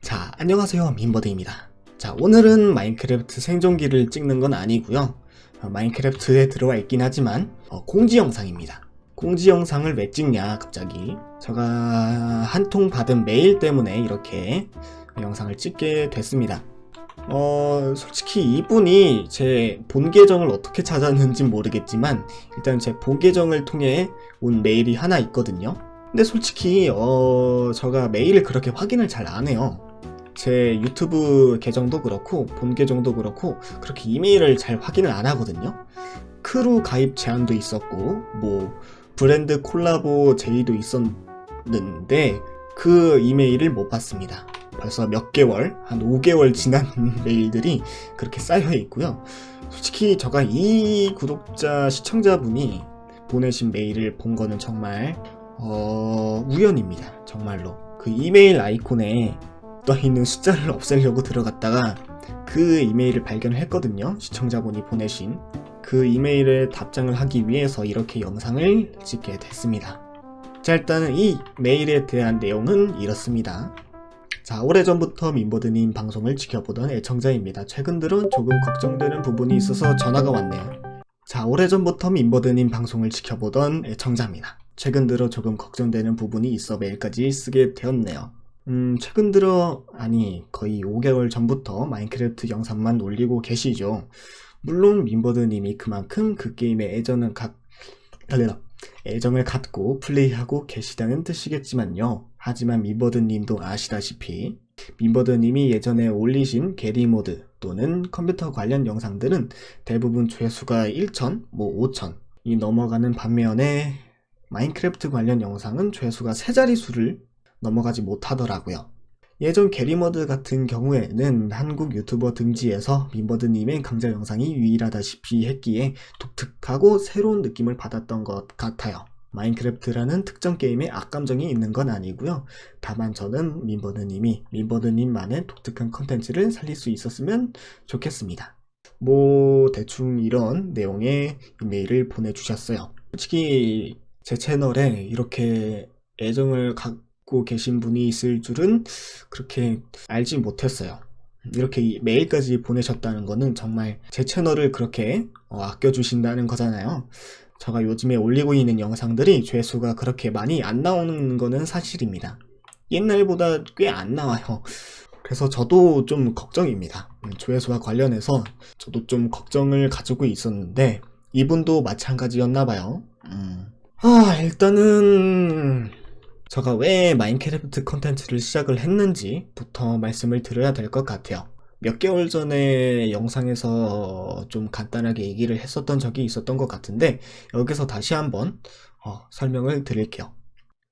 자, 안녕하세요. 민버드입니다. 자, 오늘은 마인크래프트 생존기를 찍는 건 아니고요. 어, 마인크래프트에 들어와 있긴 하지만 어, 공지 영상입니다. 공지 영상을 왜 찍냐, 갑자기. 제가 한 통 받은 메일 때문에 이렇게 영상을 찍게 됐습니다. 어, 솔직히 이분이 제 본 계정을 어떻게 찾았는지 모르겠지만 일단 제 본 계정을 통해 온 메일이 하나 있거든요. 근데 솔직히 어, 제가 메일을 그렇게 확인을 잘 안 해요. 제 유튜브 계정도 그렇고 본 계정도 그렇고 그렇게 이메일을 잘 확인을 안 하거든요. 크루 가입 제한도 있었고 뭐 브랜드 콜라보 제의도 있었는데 그 이메일을 못 받습니다. 벌써 몇 개월, 한 5개월 지난 메일들이 그렇게 쌓여 있고요. 솔직히 제가 이 구독자 시청자분이 보내신 메일을 본 거는 정말 어, 우연입니다. 정말로. 그 이메일 아이콘에 떠 있는 숫자를 없애려고 들어갔다가 그 이메일을 발견을 했거든요. 시청자분이 보내신 그 이메일에 답장을 하기 위해서 이렇게 영상을 찍게 됐습니다. 자, 일단은 이 메일에 대한 내용은 이렇습니다. 자, 오래전부터 민보드님 방송을 지켜보던 애청자입니다. 최근 들어 조금 걱정되는 부분이 있어서 전화가 왔네요. 자, 오래전부터 민버드님 방송을 지켜보던 애청자입니다. 최근 들어 조금 걱정되는 부분이 있어 메일까지 쓰게 되었네요. 음, 최근 들어, 아니, 거의 5개월 전부터 마인크래프트 영상만 올리고 계시죠. 물론 민버드님이 그만큼 그 게임에 애정을 갖, 애정을 갖고 플레이하고 계시다는 뜻이겠지만요. 하지만 민버드님도 아시다시피 민버드님이 예전에 올리신 게리모드 또는 컴퓨터 관련 영상들은 대부분 조회수가 1천, 뭐 5천 이 넘어가는 반면에 마인크래프트 관련 영상은 조회수가 세 자릿수를 넘어가지 못하더라고요. 예전 게리머드 같은 경우에는 한국 유튜버 등지에서 민버드님의 강좌 영상이 유일하다시피 했기에 독특하고 새로운 느낌을 받았던 것 같아요. 마인크래프트라는 특정 게임에 악감정이 있는 건 아니고요. 다만 저는 민버드님이 민버드님만의 독특한 컨텐츠를 살릴 수 있었으면 좋겠습니다. 뭐 대충 이런 내용의 이메일을 보내주셨어요. 솔직히 제 채널에 이렇게 애정을 갖고 계신 분이 있을 줄은 그렇게 알지 못했어요. 이렇게 메일까지 보내셨다는 거는 정말 제 채널을 그렇게 어, 아껴주신다는 거잖아요. 제가 요즘에 올리고 있는 영상들이 조회수가 그렇게 많이 안 나오는 거는 사실입니다. 옛날보다 꽤 안 나와요. 그래서 저도 좀 걱정입니다. 음, 조회수와 관련해서 저도 좀 걱정을 가지고 있었는데 이분도 마찬가지였나 봐요. 음. 아, 일단은 제가 왜 마인크래프트 컨텐츠를 시작을 했는지부터 말씀을 드려야 될 것 같아요. 몇 개월 전에 영상에서 좀 간단하게 얘기를 했었던 적이 있었던 것 같은데 여기서 다시 한번 어, 설명을 드릴게요.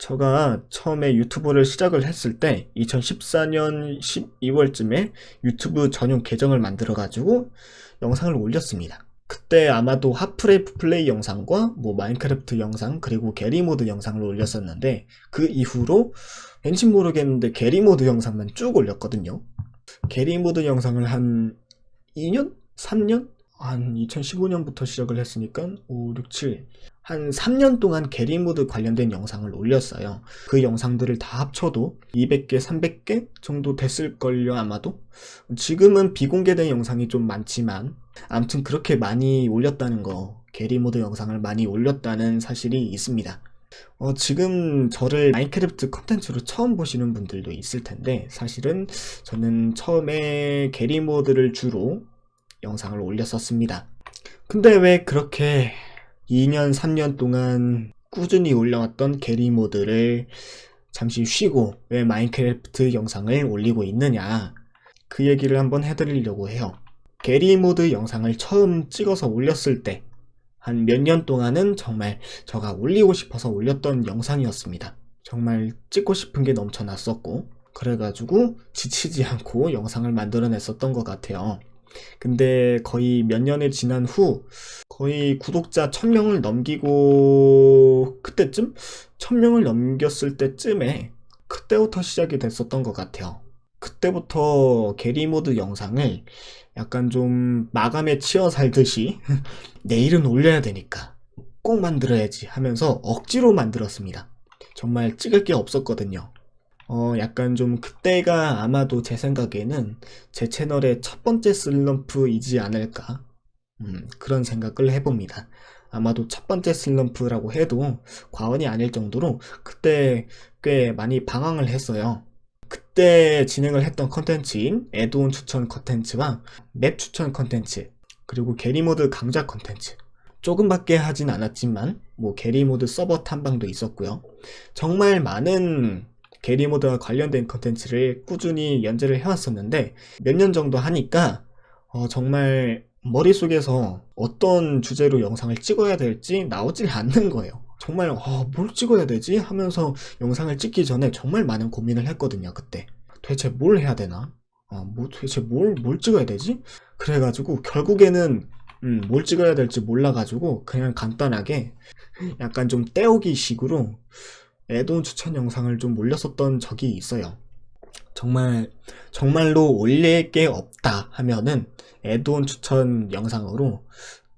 제가 처음에 유튜브를 시작을 했을 때 2014년 12월쯤에 유튜브 전용 계정을 만들어 가지고 영상을 올렸습니다. 그때 아마도 하프레이프 플레이 영상과 뭐 마인크래프트 영상 그리고 게리모드 영상을 올렸었는데 그 이후로 왠지 모르겠는데 게리모드 영상만 쭉 올렸거든요. 게리모드 영상을 한 2년? 3년? 한 2015년부터 시작을 했으니까 5, 6, 7. 한 3년 동안 게리모드 관련된 영상을 올렸어요. 그 영상들을 다 합쳐도 200개, 300개 정도 됐을걸요, 아마도. 지금은 비공개된 영상이 좀 많지만, 아무튼 그렇게 많이 올렸다는 거, 게리모드 영상을 많이 올렸다는 사실이 있습니다. 어, 지금 저를 마인크래프트 컨텐츠로 처음 보시는 분들도 있을 텐데 사실은 저는 처음에 게리 모드를 주로 영상을 올렸었습니다. 근데 왜 그렇게 2년, 3년 동안 꾸준히 올려왔던 게리 모드를 잠시 쉬고 왜 마인크래프트 영상을 올리고 있느냐 그 얘기를 한번 해드리려고 해요. 게리 모드 영상을 처음 찍어서 올렸을 때 한 몇 년 동안은 정말 제가 올리고 싶어서 올렸던 영상이었습니다. 정말 찍고 싶은 게 넘쳐났었고 그래가지고 지치지 않고 영상을 만들어냈었던 것 같아요. 근데 거의 몇 년이 지난 후 거의 구독자 1000명을 넘기고 그때쯤 1000명을 넘겼을 때쯤에 그때부터 시작이 됐었던 것 같아요. 그때부터 게리모드 영상을 약간 좀 마감에 치여 살듯이 내일은 올려야 되니까 꼭 만들어야지 하면서 억지로 만들었습니다. 정말 찍을 게 없었거든요. 어, 약간 좀 그때가 아마도 제 생각에는 제 채널의 첫 번째 슬럼프이지 않을까. 음, 그런 생각을 해봅니다. 아마도 첫 번째 슬럼프라고 해도 과언이 아닐 정도로 그때 꽤 많이 방황을 했어요. 그때 진행을 했던 컨텐츠인 애드온 추천 컨텐츠와 맵 추천 컨텐츠 그리고 게리모드 강좌 컨텐츠 조금밖에 하진 않았지만 뭐 게리모드 서버 탐방도 있었고요. 정말 많은 게리모드와 관련된 컨텐츠를 꾸준히 연재를 해왔었는데 몇 년 정도 하니까 어, 정말 머릿속에서 어떤 주제로 영상을 찍어야 될지 나오질 않는 거예요. 정말 어, 뭘 찍어야 되지? 하면서 영상을 찍기 전에 정말 많은 고민을 했거든요. 그때 도대체 뭘 해야 되나? 어, 뭐 도대체 뭘, 뭘 찍어야 되지? 그래가지고 결국에는 음, 뭘 찍어야 될지 몰라가지고 그냥 간단하게 약간 좀 때우기 식으로 애돈 추천 영상을 좀 올렸었던 적이 있어요. 정말 정말로 올릴 게 없다 하면은 애돈 추천 영상으로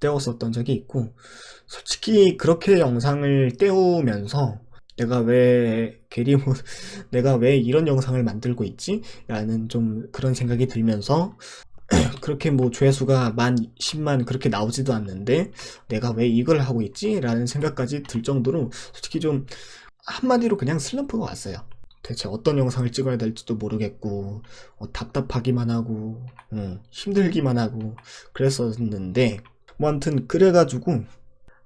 떼웠었던 적이 있고 솔직히 그렇게 영상을 떼우면서 내가 왜 게리모 내가 왜 이런 영상을 만들고 있지? 라는 좀 그런 생각이 들면서 그렇게 뭐 조회수가 만 10만 그렇게 나오지도 않는데 내가 왜 이걸 하고 있지? 라는 생각까지 들 정도로 솔직히 좀 한마디로 그냥 슬럼프가 왔어요. 대체 어떤 영상을 찍어야 될지도 모르겠고 어, 답답하기만 하고 어, 힘들기만 하고 그랬었는데 뭐 아무튼 그래가지고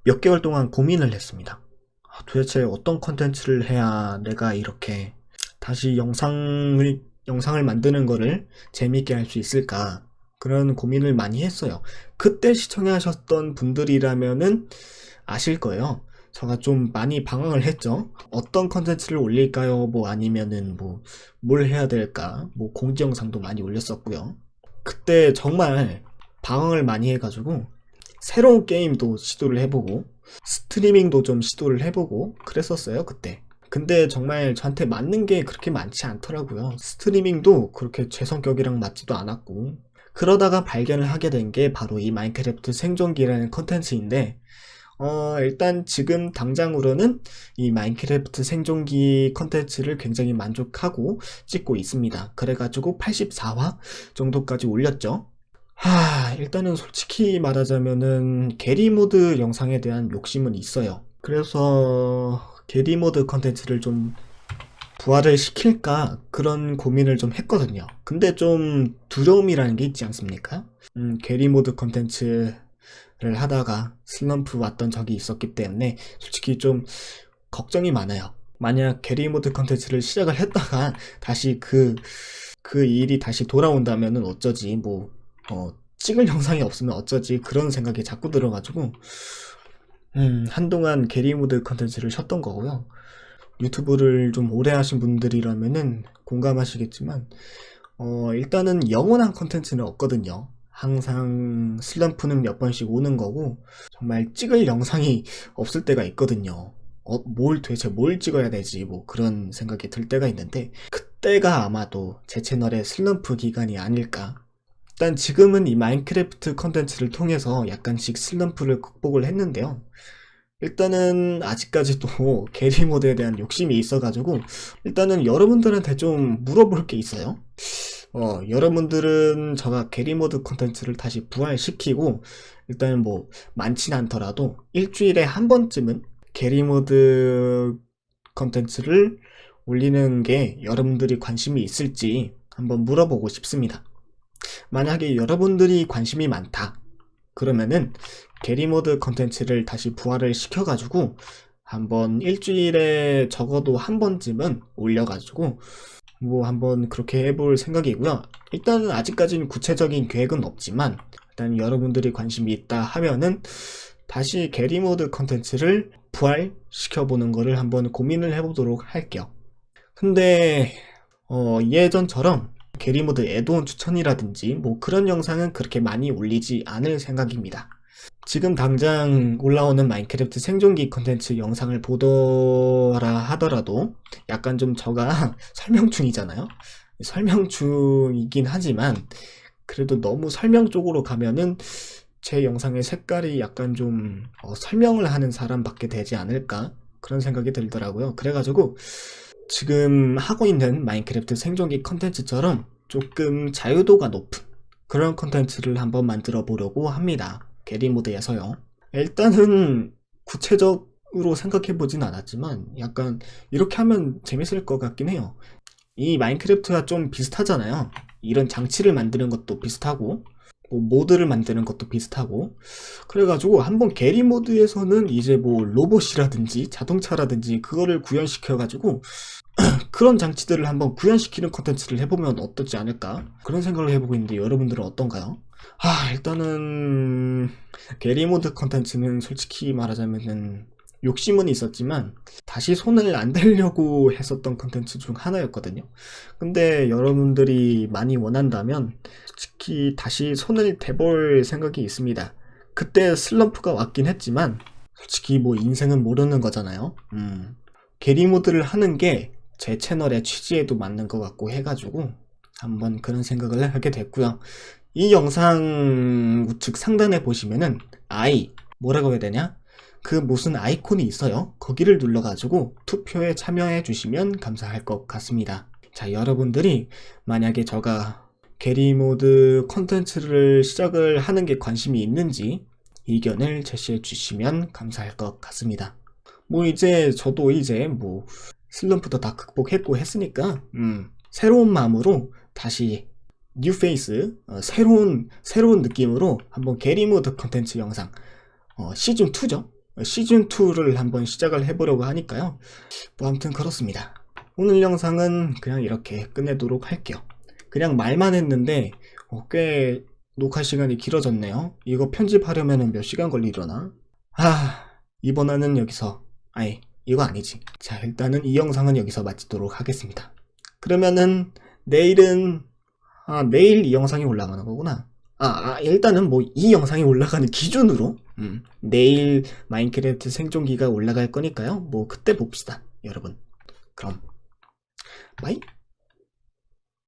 몇 개월 동안 고민을 했습니다. 아, 도대체 어떤 컨텐츠를 해야 내가 이렇게 다시 영상을 영상을 만드는 거를 재밌게 할 수 있을까 그런 고민을 많이 했어요. 그때 시청하셨던 분들이라면은 아실 거예요. 제가 좀 많이 방황을 했죠. 어떤 컨텐츠를 올릴까요? 뭐 아니면은 뭐 뭘 해야 될까? 뭐 공지 영상도 많이 올렸었고요. 그때 정말 방황을 많이 해가지고 새로운 게임도 시도를 해보고 스트리밍도 좀 시도를 해보고 그랬었어요 그때. 근데 정말 저한테 맞는 게 그렇게 많지 않더라고요. 스트리밍도 그렇게 제 성격이랑 맞지도 않았고 그러다가 발견을 하게 된 게 바로 이 마인크래프트 생존기라는 컨텐츠인데 어, 일단 지금 당장으로는 이 마인크래프트 생존기 컨텐츠를 굉장히 만족하고 찍고 있습니다. 그래가지고 84화 정도까지 올렸죠. 하, 일단은 솔직히 말하자면은 게리모드 영상에 대한 욕심은 있어요. 그래서 게리모드 컨텐츠를 좀 부활을 시킬까 그런 고민을 좀 했거든요. 근데 좀 두려움이라는 게 있지 않습니까? 음, 게리모드 컨텐츠 를 하다가 슬럼프 왔던 적이 있었기 때문에 솔직히 좀 걱정이 많아요. 만약 게리모드 컨텐츠를 시작을 했다가 다시 그, 그 일이 다시 돌아온다면은 어쩌지, 뭐, 어, 찍을 영상이 없으면 어쩌지, 그런 생각이 자꾸 들어가지고, 음, 한동안 게리모드 컨텐츠를 쉬었던 거고요. 유튜브를 좀 오래 하신 분들이라면은 공감하시겠지만, 어, 일단은 영원한 컨텐츠는 없거든요. 항상 슬럼프는 몇 번씩 오는 거고 정말 찍을 영상이 없을 때가 있거든요. 어, 뭘 도대체 뭘 찍어야 되지? 뭐 그런 생각이 들 때가 있는데 그때가 아마도 제 채널의 슬럼프 기간이 아닐까. 일단 지금은 이 마인크래프트 컨텐츠를 통해서 약간씩 슬럼프를 극복을 했는데요. 일단은 아직까지도 게리 모드에 대한 욕심이 있어가지고 일단은 여러분들한테 좀 물어볼 게 있어요 어, 여러분들은 제가 게리모드 콘텐츠를 다시 부활시키고 일단 뭐 많진 않더라도 일주일에 한 번쯤은 게리모드 콘텐츠를 올리는 게 여러분들이 관심이 있을지 한번 물어보고 싶습니다. 만약에 여러분들이 관심이 많다. 그러면은 게리모드 컨텐츠를 다시 부활을 시켜가지고 한번 일주일에 적어도 한 번쯤은 올려가지고 뭐 한번 그렇게 해볼 생각이고요. 일단은 아직까지는 구체적인 계획은 없지만 일단 여러분들이 관심이 있다 하면은 다시 게리모드 컨텐츠를 부활시켜보는 거를 한번 고민을 해보도록 할게요. 근데 어, 예전처럼 게리모드 애드온 추천이라든지 뭐 그런 영상은 그렇게 많이 올리지 않을 생각입니다. 지금 당장 올라오는 마인크래프트 생존기 컨텐츠 영상을 보더라 하더라도 약간 좀 저가 설명 중이잖아요. 설명 중이긴 하지만 그래도 너무 설명 쪽으로 가면은 제 영상의 색깔이 약간 좀 어, 설명을 하는 사람밖에 되지 않을까 그런 생각이 들더라고요. 그래가지고 지금 하고 있는 마인크래프트 생존기 컨텐츠처럼 조금 자유도가 높은 그런 컨텐츠를 한번 만들어 보려고 합니다. 게리 모드에서요. 일단은 구체적으로 생각해 보진 않았지만 약간 이렇게 하면 재밌을 것 같긴 해요. 이 마인크래프트가 좀 비슷하잖아요. 이런 장치를 만드는 것도 비슷하고 뭐 모드를 만드는 것도 비슷하고 그래가지고 한번 게리 모드에서는 이제 뭐 로봇이라든지 자동차라든지 그거를 구현시켜가지고 그런 장치들을 한번 구현시키는 컨텐츠를 해보면 어떻지 않을까 그런 생각을 해보고 있는데 여러분들은 어떤가요? 아 일단은 게리 모드 컨텐츠는 솔직히 말하자면은 욕심은 있었지만 다시 손을 안 대려고 했었던 컨텐츠 중 하나였거든요. 근데 여러분들이 많이 원한다면 솔직히 다시 손을 대볼 생각이 있습니다. 그때 슬럼프가 왔긴 했지만 솔직히 뭐 인생은 모르는 거잖아요. 음. 게리 모드를 하는 게 제 채널의 취지에도 맞는 것 같고 해가지고 한번 그런 생각을 하게 됐고요. 이 영상 우측 상단에 보시면은 아이 뭐라고 해야 되냐? 그 무슨 아이콘이 있어요. 거기를 눌러가지고 투표에 참여해 주시면 감사할 것 같습니다. 자, 여러분들이 만약에 저가 게리 모드 컨텐츠를 시작을 하는 게 관심이 있는지 의견을 제시해 주시면 감사할 것 같습니다. 뭐 이제 저도 이제 뭐 슬럼프도 다 극복했고 했으니까 음, 새로운 마음으로 다시 뉴 페이스 어, 새로운 새로운 느낌으로 한번 게리 모드 컨텐츠 영상 어, 시즌 2죠. 시즌 2를 한번 시작을 해보려고 하니까요. 뭐 아무튼 그렇습니다. 오늘 영상은 그냥 이렇게 끝내도록 할게요. 그냥 말만 했는데 어, 꽤 녹화 시간이 길어졌네요. 이거 편집하려면 몇 시간 걸리려나? 아 이번 화는 여기서 아니 이거 아니지. 자 일단은 이 영상은 여기서 마치도록 하겠습니다. 그러면은 내일은 아 내일 이 영상이 올라가는 거구나. 아, 아, 일단은 뭐 이 영상이 올라가는 기준으로 음, 내일 마인크래프트 생존기가 올라갈 거니까요. 뭐 그때 봅시다, 여러분. 그럼 바이.